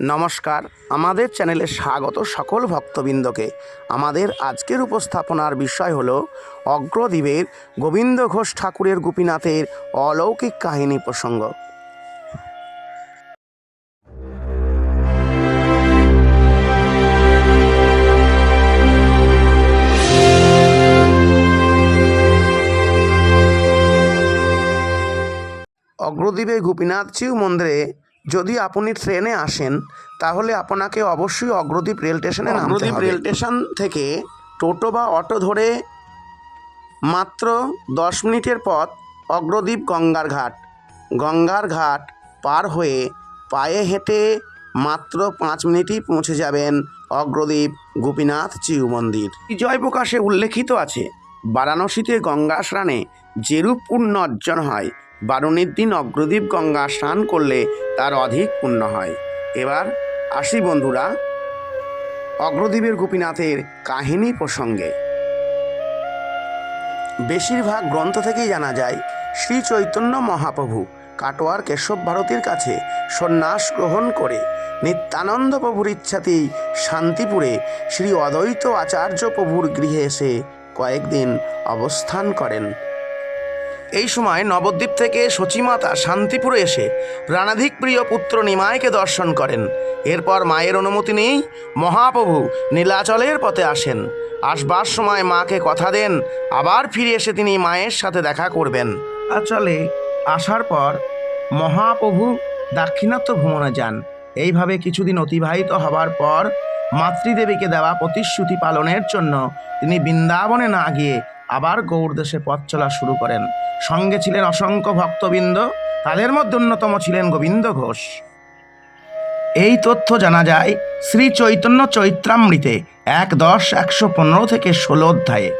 নমস্কার, আমাদের চ্যানেলে স্বাগত সকল ভক্তবৃন্দকে। আমাদের আজকের উপস্থাপনার বিষয় হল অগ্রদ্বীপের গোবিন্দ ঘোষ ঠাকুরের গোপীনাথের অলৌকিক কাহিনী প্রসঙ্গ। অগ্রদ্বীপে গোপীনাথজিউ মন্দিরে যদি আপনি ট্রেনে আসেন তাহলে আপনাকে অবশ্যই অগ্রদ্বীপ রেল স্টেশনে অগ্রদ্বীপ রেল স্টেশন থেকে টোটো বা অটো ধরে মাত্র দশ মিনিটের পথ অগ্রদ্বীপ গঙ্গার ঘাট। গঙ্গার ঘাট পার হয়ে পায়ে হেঁটে মাত্র পাঁচ মিনিটই পৌঁছে যাবেন অগ্রদ্বীপ গোপীনাথ জিউ মন্দির। জয় প্রকাশে উল্লেখিত আছে বারাণসীতে গঙ্গা স্নানে যেরূপ পুণ্য অর্জন হয় বারুণীর দিন অগ্রদীপ গঙ্গা স্নান করলে তার অধিক পুণ্য হয়। এবার আসি বন্ধুরা অগ্রদ্বীপের গোপীনাথের কাহিনী প্রসঙ্গে। বেশিরভাগ গ্রন্থ থেকেই জানা যায়, শ্রী চৈতন্য মহাপ্রভু কাটোয়ার কেশব ভারতীর কাছে সন্ন্যাস গ্রহণ করে নিত্যানন্দ প্রভুর ইচ্ছাতেই শান্তিপুরে শ্রী অদ্বৈত আচার্য প্রভুর গৃহে এসে কয়েকদিন অবস্থান করেন। এই সময় নবদ্বীপ থেকে সচিমাতা শান্তিপুরে এসে প্রাণাধিক প্রিয় পুত্র নিমায়কে দর্শন করেন। এরপর মায়ের অনুমতি নিয়েই মহাপ্রভু নীলাচলের পথে আসেন। আসবার সময় মাকে কথা দেন, আবার ফিরে এসে তিনি মায়ের সাথে দেখা করবেন। আচলে আসার পর মহাপ্রভু দাক্ষিণাত্য ভ্রমণে যান। এইভাবে কিছুদিন অতিবাহিত হবার পর মাতৃদেবীকে দেওয়া প্রতিশ্রুতি পালনের জন্য তিনি বৃন্দাবনে না গিয়ে আবার গৌড় দেশে পথ চলা শুরু করেন। সঙ্গে ছিলেন অসংখ্য ভক্তবৃন্দ, তাদের মধ্যে অন্যতম ছিলেন গোবিন্দ ঘোষ। এই তথ্য জানা যায় শ্রী চৈতন্য চৈত্রামৃতে এক দশ একশো পনেরো থেকে ষোলো অধ্যায়ে,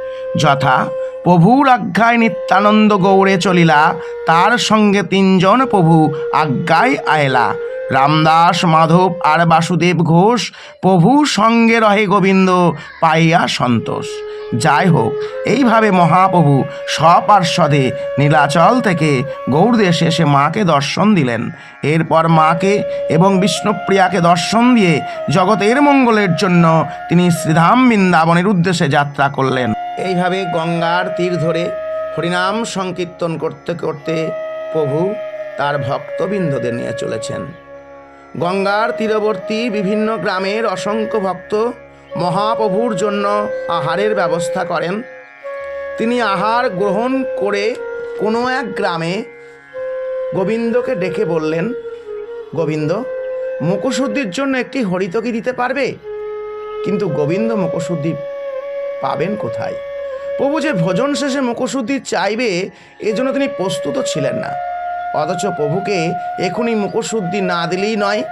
যথা প্রভুর আজ্ঞায় নিত্যানন্দ গৌড়ে চলিলা, তার সঙ্গে তিনজন প্রভু আজ্ঞায় আয়লা। রামদাস, মাধব আর বাসুদেব ঘোষ প্রভু সঙ্গে রহে গোবিন্দ, পাইয়া সন্তোষ। যাই হোক, এইভাবে মহাপ্রভু স্বপার্শ্বদে নীলাচল থেকে গৌরদেশে এসে মাকে দর্শন দিলেন। এরপর মাকে এবং বিষ্ণুপ্রিয়াকে দর্শন দিয়ে জগতের মঙ্গলের জন্য তিনি শ্রীধাম বৃন্দাবনের উদ্দেশ্যে যাত্রা করলেন। এইভাবে গঙ্গার তীর ধরে হরিনাম সংকীর্তন করতে করতে প্রভু তার ভক্তবৃন্দদের নিয়ে চলেছেন। গঙ্গার তীরবর্তী বিভিন্ন গ্রামের অসংখ্য ভক্ত মহাপ্রভুর জন্য আহারের ব্যবস্থা করেন। তিনি আহার গ্রহণ করে কোনো এক গ্রামে গোবিন্দকে ডেকে বললেন, গোবিন্দ মুখশুদ্ধির জন্য একটি হরিতকি দিতে পারবে? কিন্তু গোবিন্দ মুখশুদ্ধি পাবেন কোথায়? প্রভু যে ভোজন শেষে মুখশুদ্ধি চাইবে এজন্য তিনি প্রস্তুত ছিলেন না। অথচ প্রভুকে এখনই মুখশুদ্ধি না দিলেই নয়।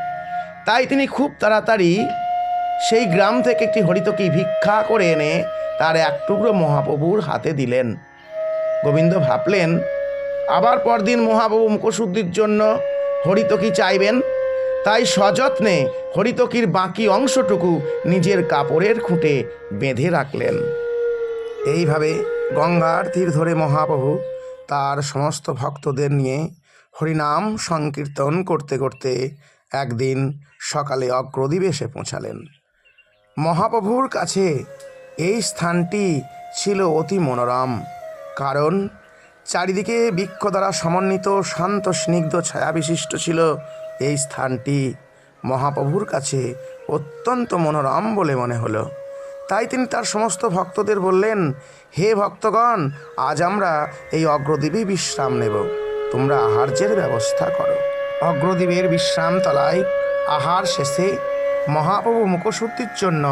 তাই তিনি খুব তাড়াতাড়ি সেই গ্রাম থেকে একটি হরিতকি ভিক্ষা করে এনে তার এক টুকরো মহাপ্রভুর হাতে দিলেন। গোবিন্দ ভাবলেন, আবার পরদিন মহাপ্রভু মুখশুদ্ধির জন্য হরিতকি চাইবেন। তাই সযত্নে হরিতকির বাকি অংশটুকু নিজের কাপড়ের খুঁটে বেঁধে রাখলেন। এইভাবে গঙ্গার তীর ধরে মহাপ্রভু তার সমস্ত ভক্তদের নিয়ে হরিনাম সংকীর্তন করতে করতে একদিন সকালে অগ্রদ্বীপে পৌঁছালেন। মহাপ্রভুর কাছে এই স্থানটি ছিল অতি মনোরম, কারণ চারিদিকে বৃক্ষ দ্বারা সমন্বিত শান্ত স্নিগ্ধ ছায়া বিশিষ্ট ছিল এই স্থানটি। মহাপ্রভুর কাছে অত্যন্ত মনোরম বলে মনে হলো। তাই তিনি তার সমস্ত ভক্তদের বললেন, হে ভক্তগণ, আজ আমরা এই অগ্রদ্বীপে বিশ্রাম নেব। তোমরা আহার্যের ব্যবস্থা করো। অগ্রদ্বীপের বিশ্রামতলায় আহার শেষে মহাপ্রভু মুখশুদ্ধির জন্য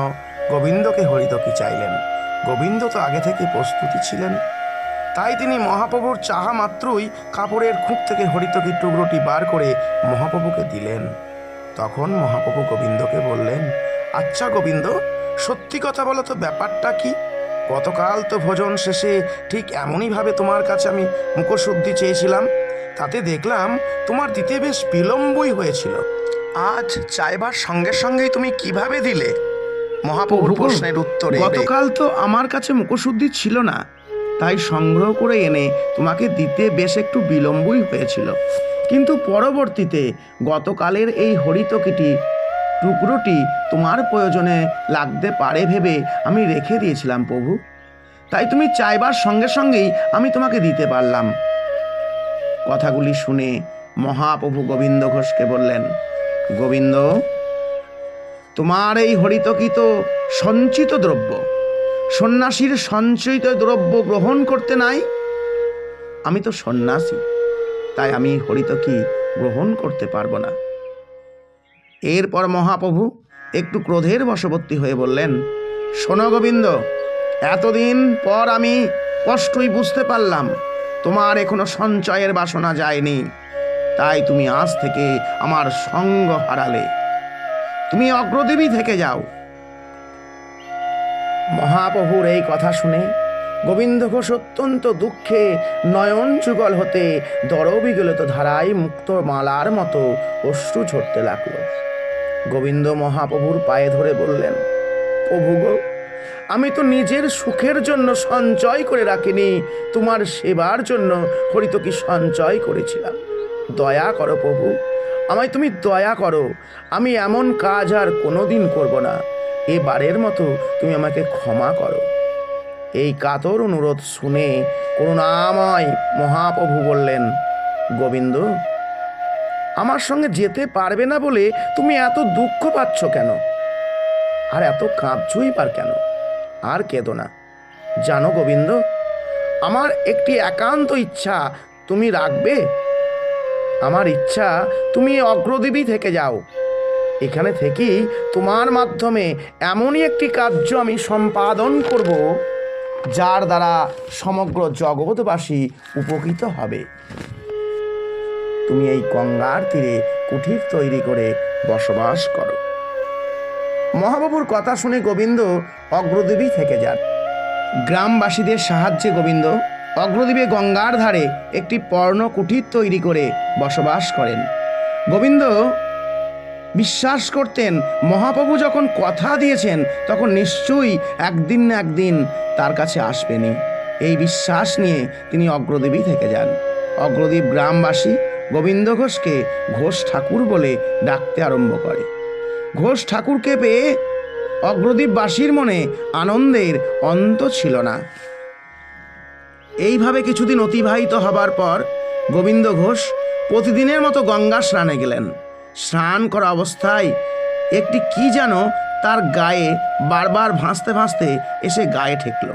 গোবিন্দকে হরিদকি চাইলেন। গোবিন্দ তো আগে থেকে প্রস্তুতি ছিলেন। তাই তিনি মহাপ্রভুর চাহা মাত্রই কাপড়ের খুঁট থেকে হরিতকির টুকরোটি বার করে মহাপ্রভুকে দিলেন। তখন মহাপ্রভু গোবিন্দকে বললেন আচ্ছা গোবিন্দ, সত্যি কথা বলো তো ব্যাপারটা কি? গতকাল তো ভোজন শেষে ঠিক এমনইভাবে তোমার কাছে আমি মুখশুদ্ধি চেয়েছিলাম। তাতে দেখলাম তোমার দিতে বেশ বিলম্বই হয়েছিল। আজ চাইবার সঙ্গে সঙ্গেই তুমি কীভাবে দিলে? মহাপ্রভুর প্রশ্নের উত্তরে গতকাল তো আমার কাছে মুখশুদ্ধি ছিল না তাই সংগ্রহ করে এনে তোমাকে দিতে বেশ একটু বিলম্বই হয়েছিল। কিন্তু পরবর্তীতে গতকালের এই হরিতকিটি টুকরোটি তোমার প্রয়োজনে লাগতে পারে ভেবে আমি রেখে দিয়েছিলাম প্রভু। তাই তুমি চাইবার সঙ্গে সঙ্গেই আমি তোমাকে দিতে পারলাম। কথাগুলি শুনে মহাপ্রভু গোবিন্দ ঘোষকে বললেন, গোবিন্দ, তোমার এই হরিতকিত সঞ্চিত দ্রব্য, সন্ন্যাসীর সঞ্চিত দ্রব্য গ্রহণ করতে নাই? আমি তো সন্ন্যাসী, তাই আমি হরিতকি গ্রহণ করতে পারব না। এরপর মহাপ্রভু একটু ক্রোধের বশবর্তী হয়ে বললেন, শোনো গোবিন্দ, এতদিন পর আমি কষ্টই বুঝতে পারলাম তোমার এখনও সঞ্চয়ের বাসনা যায়নি। তাই তুমি আজ থেকে আমার সঙ্গ হারালে। তুমি অগ্রদেবী থেকে যাও। মহাপ্রভুর এই কথা শুনে গোবিন্দ ঘোষ অত্যন্ত দুঃখে নয়ন যুগল হতে দরবিগলিত ধারায় মুক্ত মালার মতো অশ্রু ঝরতে লাগল। গোবিন্দ মহাপ্রভুর পায়ে ধরে বললেন, প্রভু গো আমি তো নিজের সুখের জন্য সঞ্চয় করে রাখিনি। তোমার সেবার জন্য হরিতকি সঞ্চয় করেছিলাম। দয়া করো প্রভু, আমায় তুমি দয়া করো। আমি এমন কাজ আর কোনো দিন করব না। এবারের মতো তুমি আমাকে ক্ষমা করো। এই কাতর অনুরোধ শুনে করুণাময় মহাপ্রভু বললেন, গোবিন্দ, আমার সঙ্গে যেতে পারবে না বলে তুমি এত দুঃখ পাচ্ছ কেন? আর এত কাঁপছই পার কেন? আর কেঁদো না। জানো গোবিন্দ, আমার একটি একান্ত ইচ্ছা, তুমি রাখবে? আমার ইচ্ছা, তুমি অগ্রদেবী থেকে যাও। এখানে থেকেই তোমার মাধ্যমে এমনই একটি কার্য আমি সম্পাদন করব, যার দ্বারা সমগ্র জগৎবাসী উপকৃত হবে। তুমি এই গঙ্গার তীরে কুঠির তৈরি করে বসবাস করো। মহাবাবুর কথা শুনে গোবিন্দ অগ্রদেবী থেকে যান। গ্রামবাসীদের সাহায্যে গোবিন্দ অগ্রদ্বীপে গঙ্গার ধারে একটি পর্ণ কুঠির তৈরি করে বসবাস করেন। গোবিন্দ বিশ্বাস করতেন মহাপ্রভু যখন কথা দিয়েছেন, তখন নিশ্চয়ই একদিন না একদিন তার কাছে আসবেনই। এই বিশ্বাস নিয়ে তিনি অগ্রদেবী থেকে যান। অগ্রদ্বীপ গ্রামবাসী গোবিন্দ ঘোষকে ঘোষ ঠাকুর বলে ডাকতে আরম্ভ করে। ঘোষ ঠাকুরকে পেয়ে অগ্রদ্বীপবাসীর মনে আনন্দের অন্ত ছিল না। এইভাবে কিছুদিন অতিবাহিত হবার পর গোবিন্দ ঘোষ প্রতিদিনের মতো গঙ্গা স্নানে গেলেন। স্নান করা অবস্থায় একটি কি যেন তার গায়ে বারবার ভাসতে ভাসতে এসে গায়ে ঠেকলো।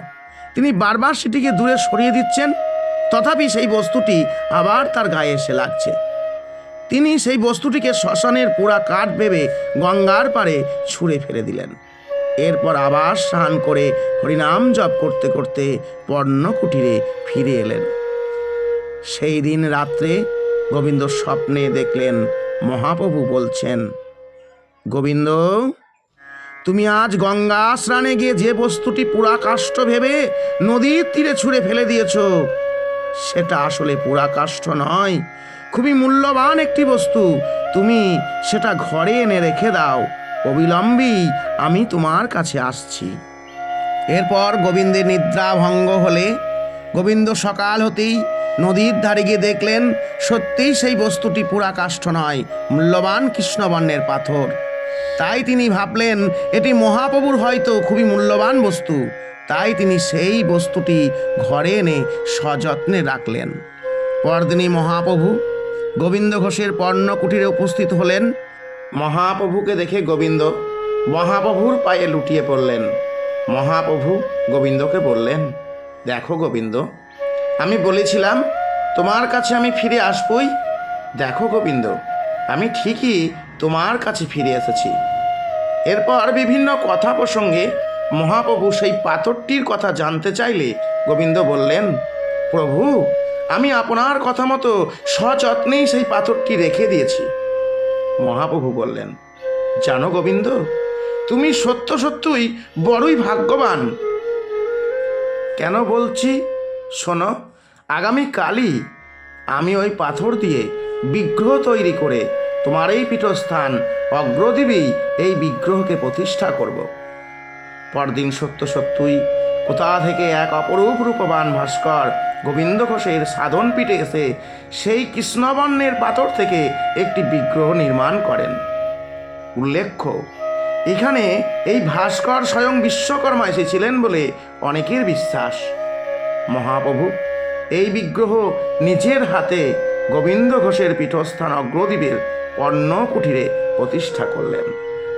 তিনি বারবার সেটিকে দূরে সরিয়ে দিচ্ছেন, তথাপি সেই বস্তুটি আবার তার গায়ে এসে লাগছে। তিনি সেই বস্তুটিকে শ্মশানের পোড়া কাঠ ভেবে গঙ্গার পারে ছুঁড়ে ফেলে দিলেন। এরপর আবার স্নান করে হরিনাম জপ করতে করতে পর্ণ কুটিরে ফিরে এলেন। সেই দিন রাত্রে গোবিন্দ স্বপ্নে দেখলেন মহাপ্রভু বলছেন, গোবিন্দ, তুমি আজ গঙ্গা স্নানে গিয়ে যে বস্তুটি পুরা কাষ্ঠ ভেবে নদীর তীরে ছুঁড়ে ফেলে দিয়েছ, সেটা আসলে পুরা কাষ্ঠ নয় খুবই মূল্যবান একটি বস্তু। তুমি সেটা ঘরে এনে রেখে দাও। অবিলম্বেই আমি তোমার কাছে আসছি। এরপর গোবিন্দের নিদ্রা ভঙ্গ হলে গোবিন্দ সকাল হতেই নদীর ধারে গিয়ে দেখলেন, সত্যিই সেই বস্তুটি পুরা কাষ্ঠ নয়, মূল্যবান কৃষ্ণবর্ণের পাথর। তাই তিনি ভাবলেন, এটি মহাপ্রভুর হয়তো খুবই মূল্যবান বস্তু। তাই তিনি সেই বস্তুটি ঘরে এনে সযত্নে রাখলেন। পরদিনই মহাপ্রভু গোবিন্দ ঘোষের পর্ণ কুটিরে উপস্থিত হলেন। মহাপ্রভুকে দেখে গোবিন্দ মহাপ্রভুর পায়ে লুটিয়ে পড়লেন। মহাপ্রভু গোবিন্দকে বললেন, দেখো গোবিন্দ, আমি বলেছিলাম, তোমার কাছে আমি ফিরে আসবই। দেখো গোবিন্দ, আমি ঠিকই তোমার কাছে ফিরে এসেছি। এরপর বিভিন্ন কথা প্রসঙ্গে মহাপ্রভু সেই পাথরটির কথা জানতে চাইলে গোবিন্দ বললেন প্রভু, আমি আপনার কথা মতো সযত্নেই সেই পাথরটি রেখে দিয়েছি। মহাপ্রভু বললেন, জানো গোবিন্দ, তুমি সত্য সত্যই বড়ই ভাগ্যবান। কেন বলছি, শোনো, আগামী কালই আমি ওই পাথর দিয়ে বিগ্রহ তৈরি করে তোমার এই পীঠস্থান অগ্রদেবী এই বিগ্রহকে প্রতিষ্ঠা করব। পরদিন সত্য সত্যই কোথা থেকে এক অপরূপ রূপবান ভাস্কর গোবিন্দ ঘোষের সাধন পিঠে এসে সেই কৃষ্ণবর্ণের পাথর থেকে একটি বিগ্রহ নির্মাণ করেন। উল্লেখ্য, এখানে এই ভাস্কর স্বয়ং বিশ্বকর্মা এসেছিলেন বলে অনেকের বিশ্বাস। মহাপ্রভু, এই বিগ্রহ নিজের হাতে গোবিন্দ ঘোষের পীঠস্থান অগ্রদ্বীপের পণ্য কুঠিরে প্রতিষ্ঠা করলেন।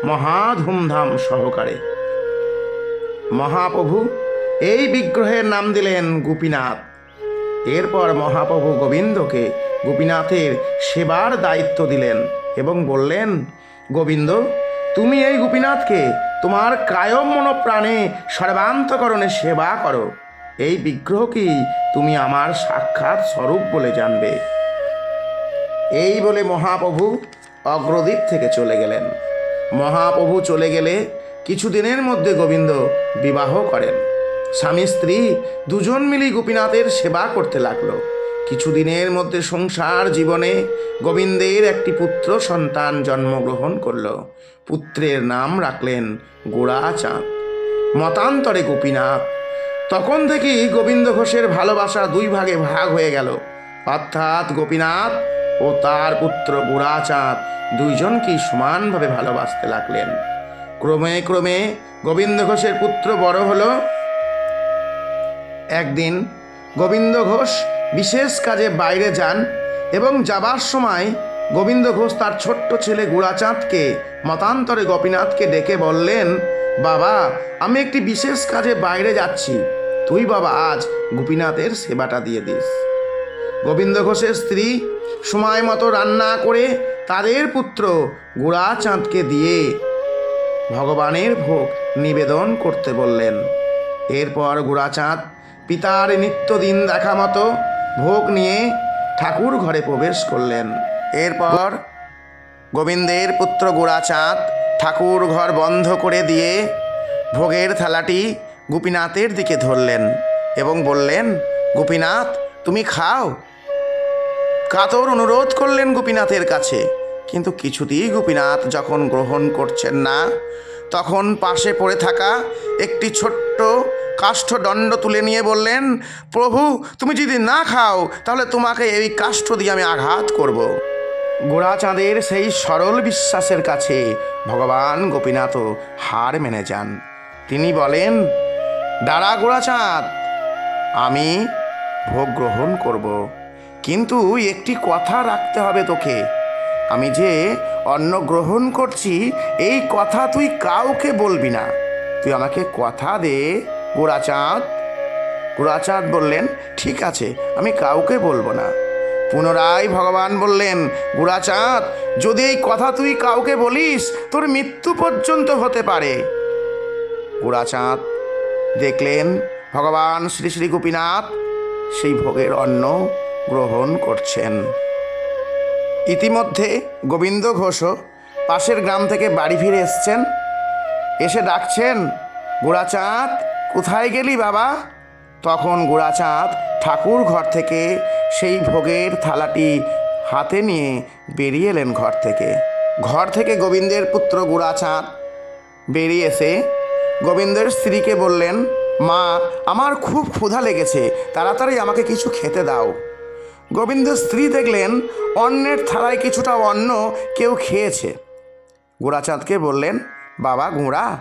মহা ধুমধাম সহকারে। মহাপ্রভু, এই বিগ্রহের নাম দিলেন গোপীনাথ। এরপর মহাপ্রভু গোবিন্দকে গোপীনাথের সেবার দায়িত্ব দিলেন এবং বললেন, গোবিন্দ, তুমি এই গোপীনাথকে তোমার কায়ম মনোপ্রাণে সর্বান্তকরণে সেবা করো। এই বিগ্রহকেই তুমি আমার সাক্ষাৎ স্বরূপ বলে জানবে? এই বলে মহাপ্রভু অগ্রদ্বীপ থেকে চলে গেলেন। মহাপ্রভু চলে গেলে কিছুদিনের মধ্যে গোবিন্দ বিবাহ করেন। স্বামী স্ত্রী দুজন মিলেই গোপীনাথের সেবা করতে লাগল। কিছুদিনের মধ্যে সংসার জীবনে গোবিন্দের একটি পুত্র সন্তান জন্মগ্রহণ করল। পুত্রের নাম রাখলেন গোড়াচাঁদ। মতান্তরে গোপীনাথ, তখন থেকেই গোবিন্দ ঘোষের ভালোবাসা দুই ভাগে ভাগ হয়ে গেল। অর্থাৎ গোপীনাথ ও তার পুত্র গোড়াচাঁদ দুইজনকেই সমানভাবে ভালোবাসতে লাগলেন। ক্রমে ক্রমে গোবিন্দ ঘোষের পুত্র বড় হলো একদিন গোবিন্দ ঘোষ বিশেষ কাজে বাইরে যান এবং যাবার সময় গোবিন্দ ঘোষ তার ছোট্ট ছেলে গুড়াচাঁদকে, মতান্তরে গোপীনাথকে ডেকে বললেন, বাবা, আমি একটি বিশেষ কাজে বাইরে যাচ্ছি। তুই বাবা, আজ গোপীনাথের সেবাটা দিয়ে দিস। গোবিন্দ ঘোষের স্ত্রী সময় মতো রান্না করে তাদের পুত্র গুড়াচাঁদকে দিয়ে ভগবানের ভোগ নিবেদন করতে বললেন। এরপর গুড়াচাঁদ পিতার নিত্যদিন দেখা মতো ভোগ নিয়ে ঠাকুর ঘরে প্রবেশ করলেন। এরপর গোবিন্দের পুত্র গোড়াচাঁদ ঠাকুর ঘর বন্ধ করে দিয়ে ভোগের থালাটি গোপীনাথের দিকে ধরলেন এবং বললেন, গোপীনাথ, তুমি খাও। কাতর অনুরোধ করলেন গোপীনাথের কাছে, কিন্তু কিছুতেই গোপীনাথ যখন গ্রহণ করছেন না, তখন পাশে পড়ে থাকা একটি ছোট্ট কাষ্ঠদণ্ড তুলে নিয়ে বললেন, প্রভু, তুমি যদি না খাও, তাহলে তোমাকে এই কাষ্ঠ দিয়ে আমি আঘাত করব। গোড়াচাঁদের সেই সরল বিশ্বাসের কাছে ভগবান গোপীনাথও হার মেনে যান। তিনি বলেন, দাঁড়া গোড়াচাঁদ আমি ভোগ গ্রহণ করব, কিন্তু একটি কথা রাখতে হবে তোকে। আমি যে অন্ন গ্রহণ করছি, এই কথা তুই কাউকে বলবি না। তুই আমাকে কথা দে গোড়াচাঁদ গোড়াচাঁদ বললেন, ঠিক আছে, আমি কাউকে বলব না। পুনরায় ভগবান বললেন গোড়াচাঁদ যদি এই কথা তুই কাউকে বলিস, তোর মৃত্যু পর্যন্ত হতে পারে। গোড়াচাঁদ দেখলেন, ভগবান শ্রী শ্রী গোপীনাথ সেই ভোগের অন্ন গ্রহণ করছেন। ইতিমধ্যে গোবিন্দ ঘোষও পাশের গ্রাম থেকে বাড়ি ফিরে এসছেন। এসে ডাকছেন গোড়াচাঁদ কোথায় গেলি বাবা? তখন গোড়াচাঁদ ঠাকুর ঘর থেকে সেই ভোগের থালাটি হাতে নিয়ে বেরিয়ে এলেন ঘর থেকে। ঘর থেকে গোবিন্দের পুত্র গোড়াচাঁদ বেরিয়ে এসে গোবিন্দের স্ত্রীকে বললেন, মা, আমার খুব ক্ষুধা লেগেছে, তাড়াতাড়ি আমাকে কিছু খেতে দাও। গোবিন্দের স্ত্রী দেখলেন অন্যের থালায় কিছুটা অন্ন কেউ খেয়েছে। গোড়াচাঁদকে বললেন, বাবা, গোড়া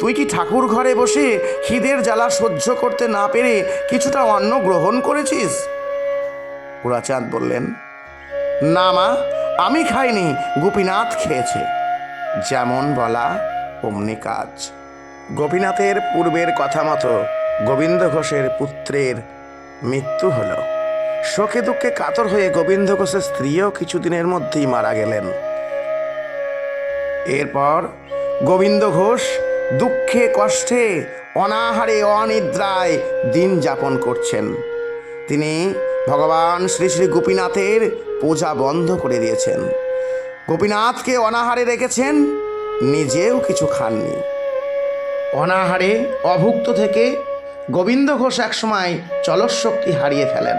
তুই কি ঠাকুর ঘরে বসে খিদের জ্বালা সহ্য করতে না পেরে কিছুটা অন্ন গ্রহণ করেছিস? গোড়াচাঁদ বললেন, না মা, আমি খাইনি, গোপীনাথ খেয়েছে। যেমন বলা অমনি কাজ। গোপীনাথের পূর্বের কথা মতো গোবিন্দ ঘোষের পুত্রের মৃত্যু হলো। শোকে দুঃখে কাতর হয়ে গোবিন্দ ঘোষের স্ত্রীও কিছুদিনের মধ্যেই মারা গেলেন। এরপর গোবিন্দ ঘোষ দুঃখে, কষ্টে, অনাহারে, অনিদ্রায় দিন যাপন করছেন। তিনি ভগবান শ্রী শ্রী গোপীনাথের পূজা বন্ধ করে দিয়েছেন। গোপীনাথকে অনাহারে রেখেছেন, নিজেও কিছু খাননি। অনাহারে অভুক্ত থেকে গোবিন্দ ঘোষ একসময় চলশক্তি হারিয়ে ফেলেন।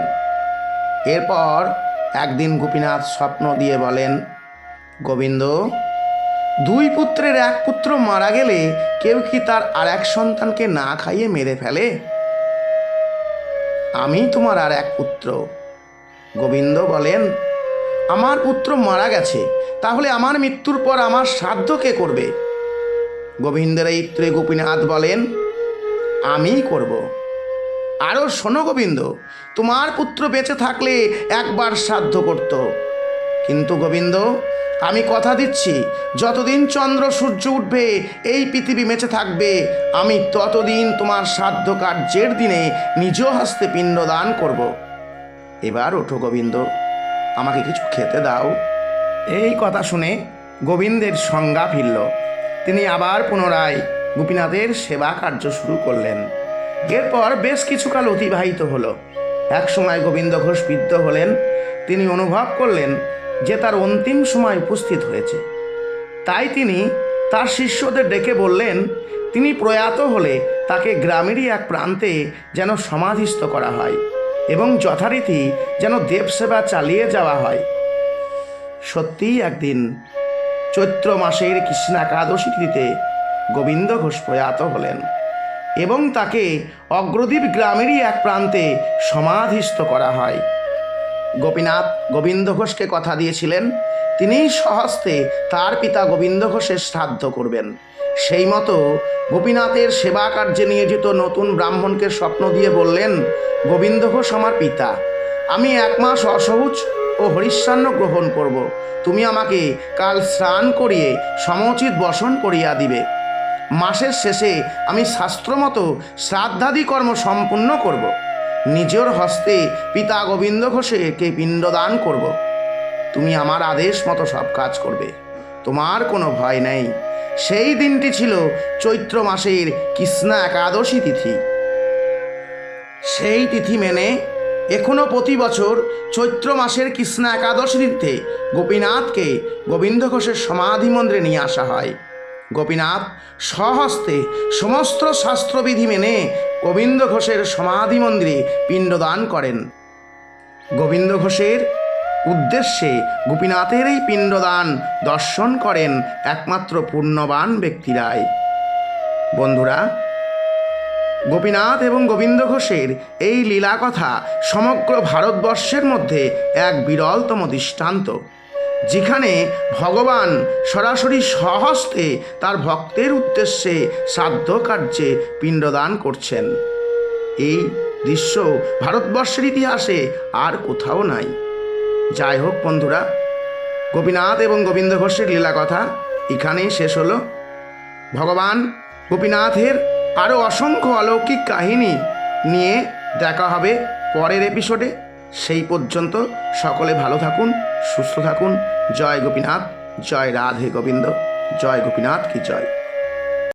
এরপর একদিন গোপীনাথ স্বপ্ন দিয়ে বলেন, গোবিন্দ দুই পুত্রের এক পুত্র মারা গেলে কেউ কি তার আর এক সন্তানকে না খাইয়ে মেরে ফেলে? আমি তোমার আর এক পুত্র। গোবিন্দ বলেন, আমার পুত্র মারা গেছে, তাহলে আমার মৃত্যুর পর আমার শ্রাদ্ধ কে করবে? গোবিন্দের এই ত্রে গোপীনাথ বলেন আমিই করব। আরও শোনো গোবিন্দ, তোমার পুত্র বেঁচে থাকলে একবার শ্রাদ্ধ করত। কিন্তু গোবিন্দ, আমি কথা দিচ্ছি, যতদিন চন্দ্র সূর্য উঠবে, এই পৃথিবী বেঁচে থাকবে। আমি ততদিন তোমার শ্রাদ্ধ কার্যের দিনে নিজ হস্তে পিণ্ডদান করব। এবার ওঠো গোবিন্দ, আমাকে কিছু খেতে দাও। এই কথা শুনে গোবিন্দের সংজ্ঞা ফিরল। তিনি আবার পুনরায় গোপীনাথের সেবা কার্য শুরু করলেন। এরপর বেশ কিছুকাল অতিবাহিত হলো। একসময় গোবিন্দ ঘোষ বৃদ্ধ হলেন। তিনি অনুভব করলেন যে তার অন্তিম সময় উপস্থিত হয়েছে। তাই তিনি তার শিষ্যদের ডেকে বললেন, তিনি প্রয়াত হলে তাকে গ্রামেরই এক প্রান্তে যেন সমাধিস্থ করা হয় এবং যথারীতি যেন দেবসেবা চালিয়ে যাওয়া হয়। সত্যিই একদিন চৈত্র মাসের কৃষ্ণ একাদশী তিথিতে গোবিন্দ ঘোষ প্রয়াত হলেন এবং তাকে অগ্রদ্বীপ গ্রামেরই এক প্রান্তে সমাধিস্থ করা হয়। গোপীনাথ গোবিন্দ ঘোষকে কথা দিয়েছিলেন তিনি সহস্তে তার পিতা গোবিন্দ ঘোষের শ্রাদ্ধ করবেন। সেই মতো গোপীনাথের সেবা কার্যে নিয়োজিত নতুন ব্রাহ্মণকে স্বপ্ন দিয়ে বললেন, গোবিন্দ ঘোষ আমার পিতা, আমি এক মাস অসহজ ও হরিশ্চান্ন গ্রহণ করব। তুমি আমাকে কাল স্নান করিয়ে সমুচিত বসন করিয়া দিবে। মাসের শেষে আমি শাস্ত্রমতো শ্রাদ্ধাদি কর্ম সম্পূর্ণ করব। নিজের হস্তে পিতা গোবিন্দ ঘোষকে পিণ্ডদান করব। তুমি আমার আদেশ মতো সব কাজ করবে। তোমার কোনো ভয় নেই। সেই দিনটি ছিল চৈত্র মাসের কৃষ্ণা একাদশী তিথি। সেই তিথি মেনে এখনও প্রতি বছর চৈত্র মাসের কৃষ্ণা একাদশী তিথিতে গোপীনাথকে গোবিন্দ ঘোষের সমাধি মন্দিরে নিয়ে আসা হয়। গোপীনাথ, স্বহস্তে সমস্ত শাস্ত্রবিধি মেনে গোবিন্দ ঘোষের সমাধি মন্দিরে পিণ্ডদান করেন। গোবিন্দ ঘোষের উদ্দেশ্যে গোপীনাথের এই পিণ্ডদান দর্শন করেন একমাত্র পূর্ণবান ব্যক্তিরাই। বন্ধুরা, গোপীনাথ এবং গোবিন্দ ঘোষের এই লীলা কথা সমগ্র ভারতবর্ষের মধ্যে এক বিরলতম দৃষ্টান্ত। যেখানে ভগবান সরাসরি সহস্তে তার ভক্তের উদ্দেশ্যে শ্রাদ্ধ কার্যে পিণ্ডদান করছেন। এই দৃশ্য ভারতবর্ষের ইতিহাসে আর কোথাও নাই। যাই হোক বন্ধুরা, গোপীনাথ এবং গোবিন্দ ঘোষের লীলা কথা এখানেই শেষ হলো। ভগবান গোপীনাথের আরও অসংখ্য অলৌকিক কাহিনী নিয়ে দেখা হবে পরের এপিসোডে সেই পর্যন্ত সকলে ভালো থাকুন, সুস্থ থাকুন। জয় গোপীনাথ, জয় রাধে গোবিন্দ, জয় গোপীনাথ কি জয়।